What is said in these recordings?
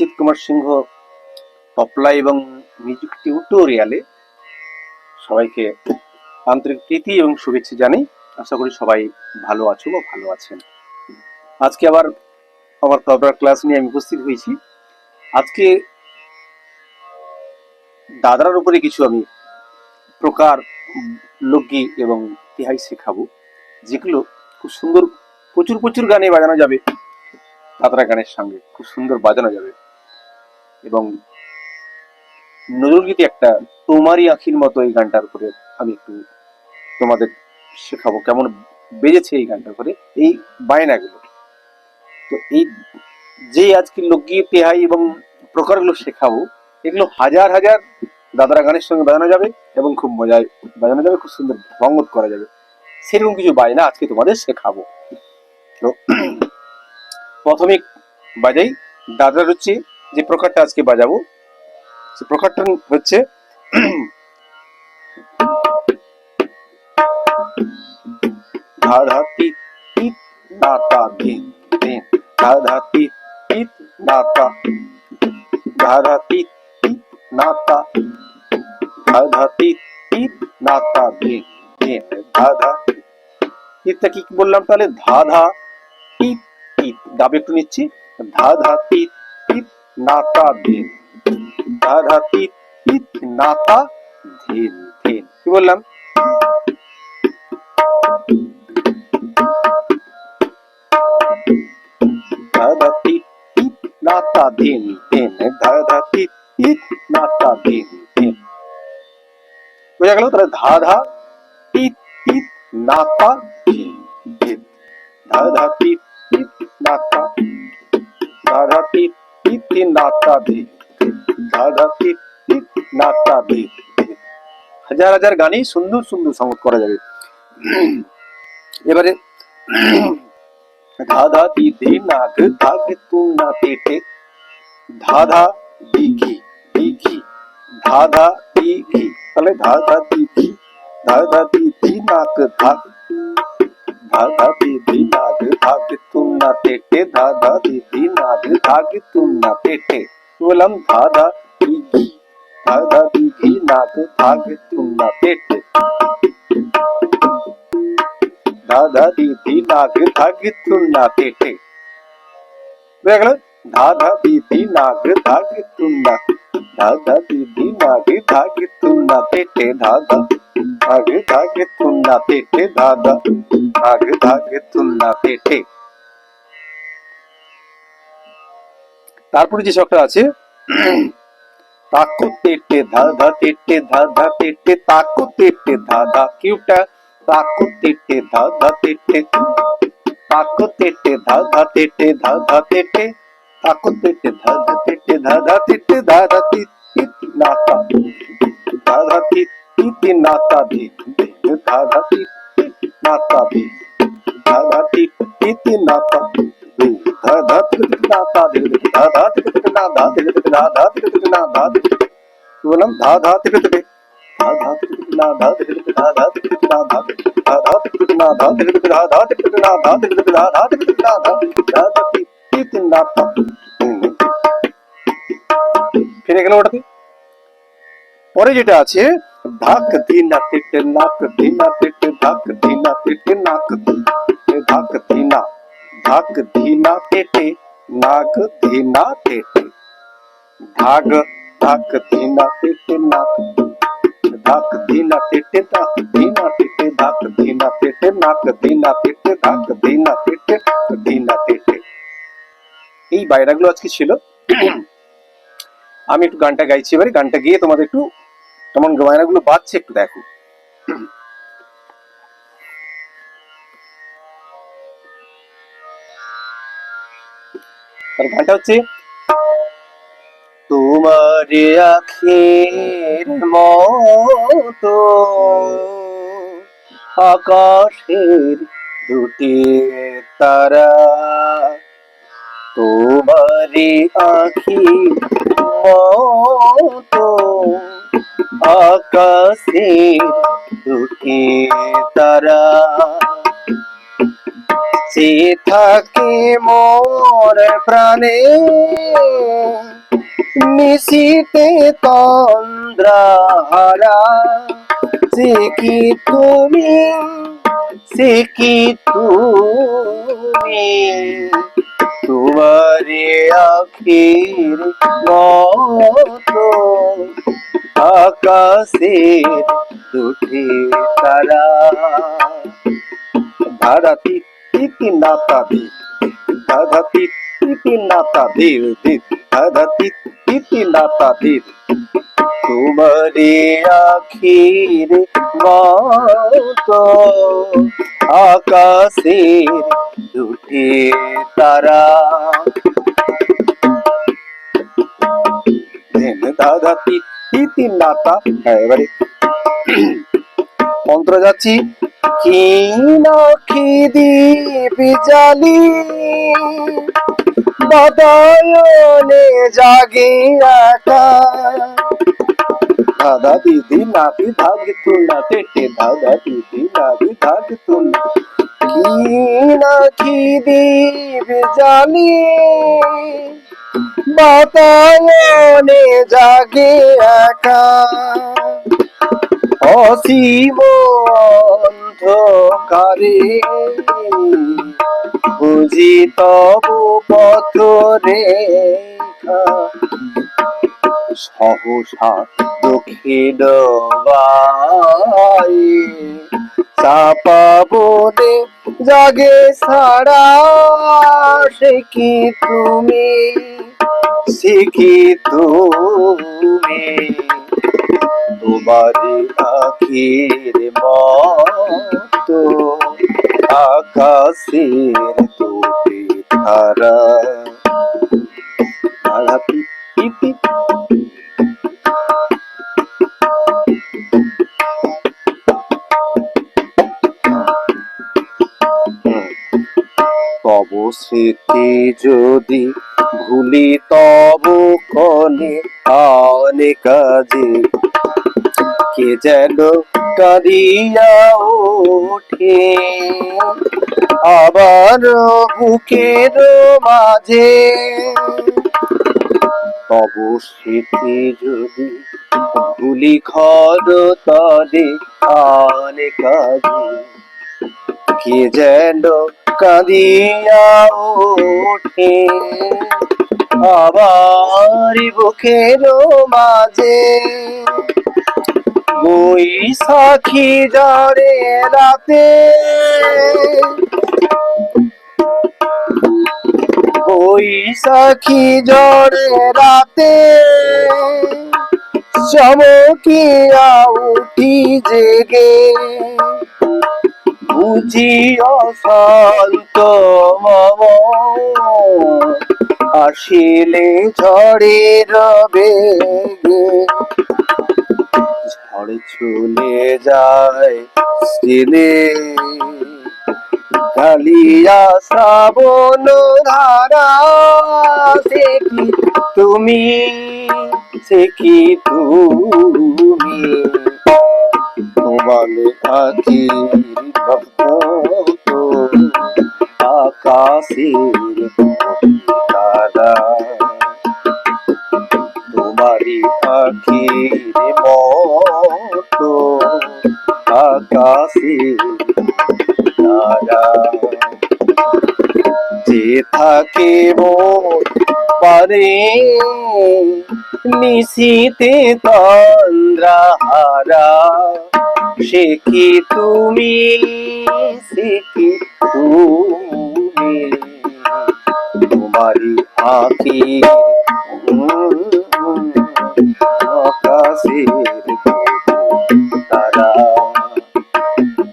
অসিত কুমার সিংহ তপলা এবং মিউজিক টিউটোরিয়ালে সবাইকে আন্তরিক প্রীতি এবং শুভেচ্ছা জানাই। আশা করি সবাই ভালো আছো বা ভালো আছেন। আজকে আবার আমার তবলার ক্লাস নিয়ে আমি উপস্থিত হয়েছি। আজকে দাদরার উপরে কিছু আমি প্রকার লোকগীত এবং তিহাই শেখাবো, যেগুলো খুব সুন্দর, প্রচুর প্রচুর গানে বাজানো যাবে, দাদরা গানের সঙ্গে খুব সুন্দর বাজানো যাবে। এবং নজরুল গীতি একটা তোমারই আখির মতো এই গানটার উপরে আমি একটু তোমাদের শেখাবো কেমন বেজেছে এই গানটার উপরে, এই বায়নাগুলো। তো এই যে আজকে লোকগীত তেহাই এবং প্রকারগুলো শেখাবো, এগুলো হাজার হাজার দাদারা গানের সঙ্গে বাজানো যাবে এবং খুব মজায় বাজানো যাবে, খুব সুন্দর রঙ্গত করা যাবে। সেরকম কিছু বায়না আজকে তোমাদের শেখাবো। তো প্রথমে বাজাই দাদরার হচ্ছে যে প্রকারটা আজকে বাজাবো, সে প্রকারটা হচ্ছে ধা ধা টিট টিট না তা ধিন ধিন ধা ধা টিট টিট না তা ধা ধা টিট টিট না তা ধা ধা টিট টিট না তা ধিন ধিন ধা ধা টিটটা কি বললাম তাহলে? ধা ধা টিট টিট দাবে একটু নিচ্ছি। ধা ধা টিট টিট না তা ধিন ধা ধা টিট টিট না তা ধিন ধিন কি বললাম ধাধা টিট টিট নাতা দিন দিন ধাধা টিট টিট নাতা দিন দিন বোঝা গেল তাহলে ধাধা টিট টিট নাতা দিন দিন ধাধা টিট টিট নাতা ধাধা টিট টিট টিট নাতা দিন ধাধা টিট টিট নাতা দিন হাজার হাজার গানই সুন্দর সুন্দর সঙ্গত করা যাবে এবারে ধাধা দিদি নাগ ধাগ তুনা পেটে ধাধা দিঘি দিঘি ধাধা দিঘি তাহলে ধাধা দিঘি ধাধা দিদি নাগ ধাগ ধাধা দিদি নাগ ধাগ তুনা পেটে ধাধা দিদি নাগ ধাগ তুনা পেটে বললাম ধাধা দিঘি ধাধা দিঘি নাগ ধাগ তুনা পেটে ধাধা দিদি নাগ ধাগ তুন্না পেটে বুঝা গেল ধাধা দিদি নাগ ধাগ তুন্না ধাধা দিদি নাগ ধাগ তুন্না পেটে ধাধা ধাগ ধাগ তুন্না পেটে ধাধা ধাগ ধাগ তুন্না তারপরে যে ছকটা আছে তাকো তেটে ধাধা তেটে ধাধা তেটে তাকো তেটে ধাধা কিউটা তাকো তেটে ধাধা তেটে তাকো তেটে তেটে ধাধা তেটে তাকো তেটে ধাধা তেটে ধাধা তেটে তি নাতা তি নাতা ধি তি তিত নাতা ধি ধাধা তি তিতি নাতা ধি ধাধা তি নাতা ধি ধাধা তি নাতা ধি ধাধা তি নাতা ধি ধা ধা থেকে থেকে ধা ধা ধা ধা ধা থেকে থেকে না ধা ধা ধা থেকে থেকে না ধা থেকে থেকে ধা ধা থেকে থেকে না ধা থেকে থেকে ধা ধা থেকে থেকে না ধা ধা ধা তি তি তিন না তা ফিরে এখানে ওটাতে পরে যেটা আছে ধাক দিনা তেটে নাক দিনা তেটে ধাক দিনা তেটে নাক ধাক দিনা ধাক দিনা তেটে নাক দিনা তেটে ধাগ ধাক দিনা তেটে নাক ধাক দিনা তেটে ধাক দিনা তেটে ধাক দিনা তেটে নাক দিনা তেটে ধাক দিনা তেটে দিনা তেটে এই বাইরাগুলো আজকে ছিল আমি একটু গানটা গাইছি এবারে গানটা গিয়ে তোমাদের একটু কেমন বায়নাগুলো বাজছে একটু দেখো আর গানটা হচ্ছে, তোমার আখের মতো আকাশের দুটি তারা, তোমার আখি মতো আকাশের দুটি তারা যে থাকে মোর প্রাণে। নিশিতে তন্দ্রাহারা সে কি তুমি? সে কি তুমি? তোমারে আখির আকাশে দুটি তারা। ধারা তিতি নাতা দি ধারা তিতি নাতা দির দির ধারা তিতি নাতা দির তোমারে আখির মতো আকাশের দুটি তারা দাদা তিতি নাতা এবারে মন্ত্র যাচ্ছি। কি নখি দীপ জালি বাদায়নে জাগে দাদা দিদি নাতি ধাগ তুলনা পেটে দাদা দিদি নাতি ধাগ তুলনা কি নাকি দীপ জালি বাতায়নে জাগে একা অসীম অন্ধকারে বুঝি তবু পথ রেখা সহসা দক্ষিণ বাই চাপা বনে জাগে সারা সে কি তুমি? সে কি তুমি? তোমারি আখির মতো আকাশের দুটি ধারা। তব স্মৃতি যদি ভুলি তব কনে আনে কাজে কে যেন কাঁদিয়া ওঠে। আবার বুকের মাঝে। স্মৃতি যদি ভুলি খর তলে আনে কাজে কে যেন কাঁদিয়া ওঠে। আবার বুকের মাঝে। বৈশাখী জড়ে রাতে। ওই বৈশাখী জড়ে রাতে চমকিয়া উঠি জেগে। বুঝি অশান্ত মম, আসিলে ঝড়ের বেগে। ঝড় চলে যায় সিনে ঢালিয়া শ্রাবণ ধারা, সে কি তুমি? সে কি তুমি? তোমালে আছি ভক্ত আকাশের মোর পারে? নিশিতে তন্দ্রাহারা সে কি তুমি? সে কি তুমি? তোমারি আখির আকাশের তারা।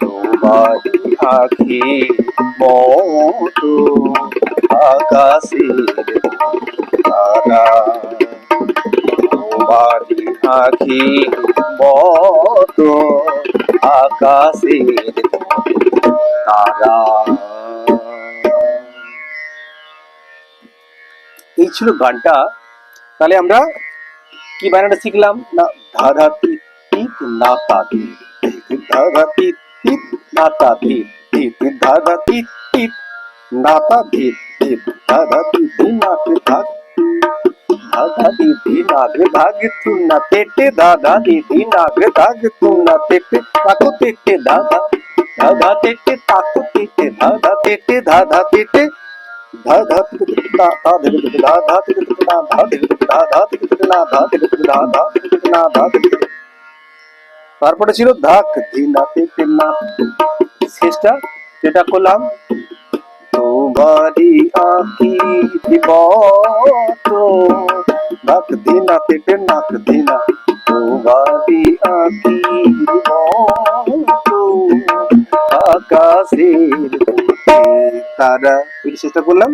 তোমার আখি মতো। তোমার আখি মতো আকাশের তারা এই ছিল গানটা। তাহলে আমরা কি বানানটা শিখলাম? না ধাধা তিত তিত না তা তিত ধাধা তিত না তা তিত তিত ধাধা তিত তিত নাতা দি দি দাদা দিদি নাকে ধাক দাদা দিদি নাগে ধাগ তুন্না তেটে দাদা দিদি নাগে ধাগ তুন্না তেটে তাকো তেটে দাদা দাদা তেটে তাকো তেটে দাদা তেটে দাদা তেটে দাদা তেটে দাদা তেটে দাদা তেটে দাদা তেটে দাদা তেটে দাদা তেটে দাদা তেটে দাদা তেটে তারপরে ছিল ধাক ধিনা তেটে না শেষটা যেটা করলাম তোমারি আঁকি নাক দিনা নাক দিনা তোমারি আঁকি তারা চেষ্টা করলাম।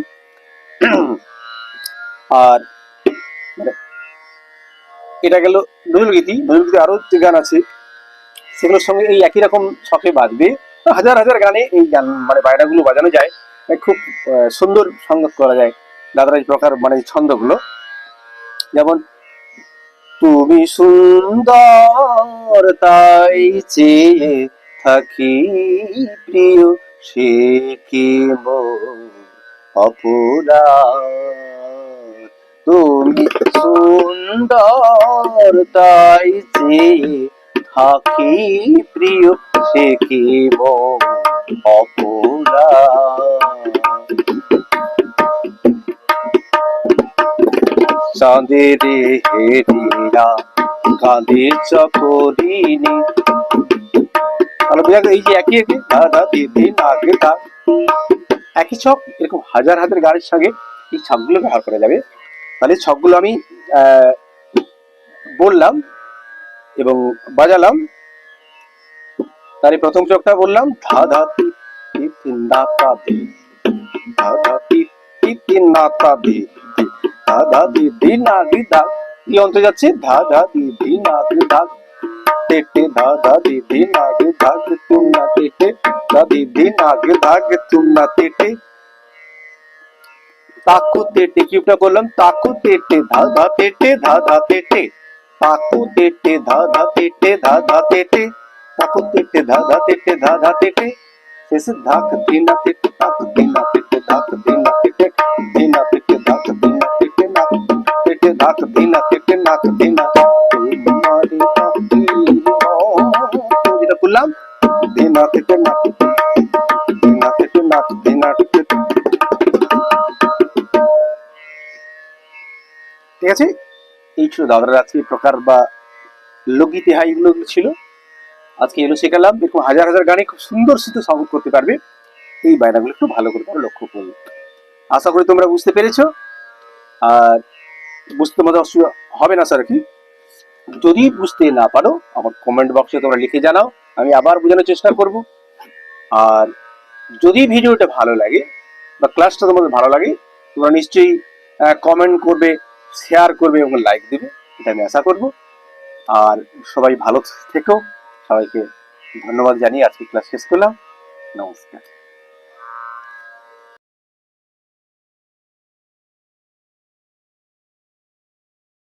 আর এটা গেল নজরুল গীতি নজরুল গীতি আরও গান আছে, সেগুলোর সঙ্গে এই একই রকম ছকে বাজবে। হাজার হাজার গানে এই গান মানে বায়নাগুলো বাজানো যায়। খুব সুন্দর সংগত করা যায়। দাদার এই প্রকার মানে ছন্দগুলো। যেমন, তুমি সুন্দর তাই চেয়ে থাকি প্রিয়, সে কি অপুরা তুমি সুন্দর তাই চেয়ে থাকি প্রিয়, সে কি অপুরা চাঁদের হেরিয়া কাঁধের চকরিনি। তাহলে এই যে একই একই একই ছক, এরকম হাজার হাজার সঙ্গে এই ছকগুলো ব্যবহার করা যাবে। তাহলে ছকগুলো আমি বললাম এবং বাজালাম। তার প্রথম চোখটা বললাম ধা তিন দা তা দি ধা ধা তিন না তা দি দি। ধা ধা দি দি না দি দা এই অন্তরে যাচ্ছে ধা ধা দি দি না দি দা टे टे धा धा दी धी ना गे धा के तुम ना टे टे धा दी धी ना गे धा के तुम ना टे टे ताकू टेटे কিউটা বললাম তাকু টেটে ধা ধা টেটে ধা ধা টেটে তাকু টেটে ধা ধা টেটে ধা ধা টেটে তাকু টেটে ধা ধা টেটে ধা ধা টেটে শেষ ধাক দিনা টেটে তাকু দিনা টেটে ধাক দিনা টেটে ধাক দিনা তেটে নাক দিনা তোমারে যেটা করলাম দিনা তেটে নাক দিনা তেটে নাক দিনা ঠিক আছে? এই ছিল দাদার আজকে প্রকার বা লোকগীতি ইতিহাস এগুলো ছিল। আজকে এগুলো শেখালাম এরকম হাজার হাজার গানে খুব সুন্দর সুন্দর সংগত করতে পারবে। এই বায়নাগুলো একটু ভালো করে তোমরা লক্ষ্য করবে আশা করি তোমরা বুঝতে পেরেছ। আর বুঝতে তোমাদের অসুবিধা হবে না, স্যার, কি? যদি বুঝতে না পারো, আমার কমেন্ট বক্সে তোমরা লিখে জানাও, আমি আবার বোঝানোর চেষ্টা করব। আর যদি ভিডিওটা ভালো লাগে, বা ক্লাসটা তোমাদের ভালো লাগে, তোমরা নিশ্চয়ই কমেন্ট করবে শেয়ার করবে এবং লাইক দেবে, এটা আমি আশা করব। আর সবাই ভালো থেকো। সবাইকে ধন্যবাদ জানিয়ে আজকে ক্লাস শেষ করলাম। নমস্কার।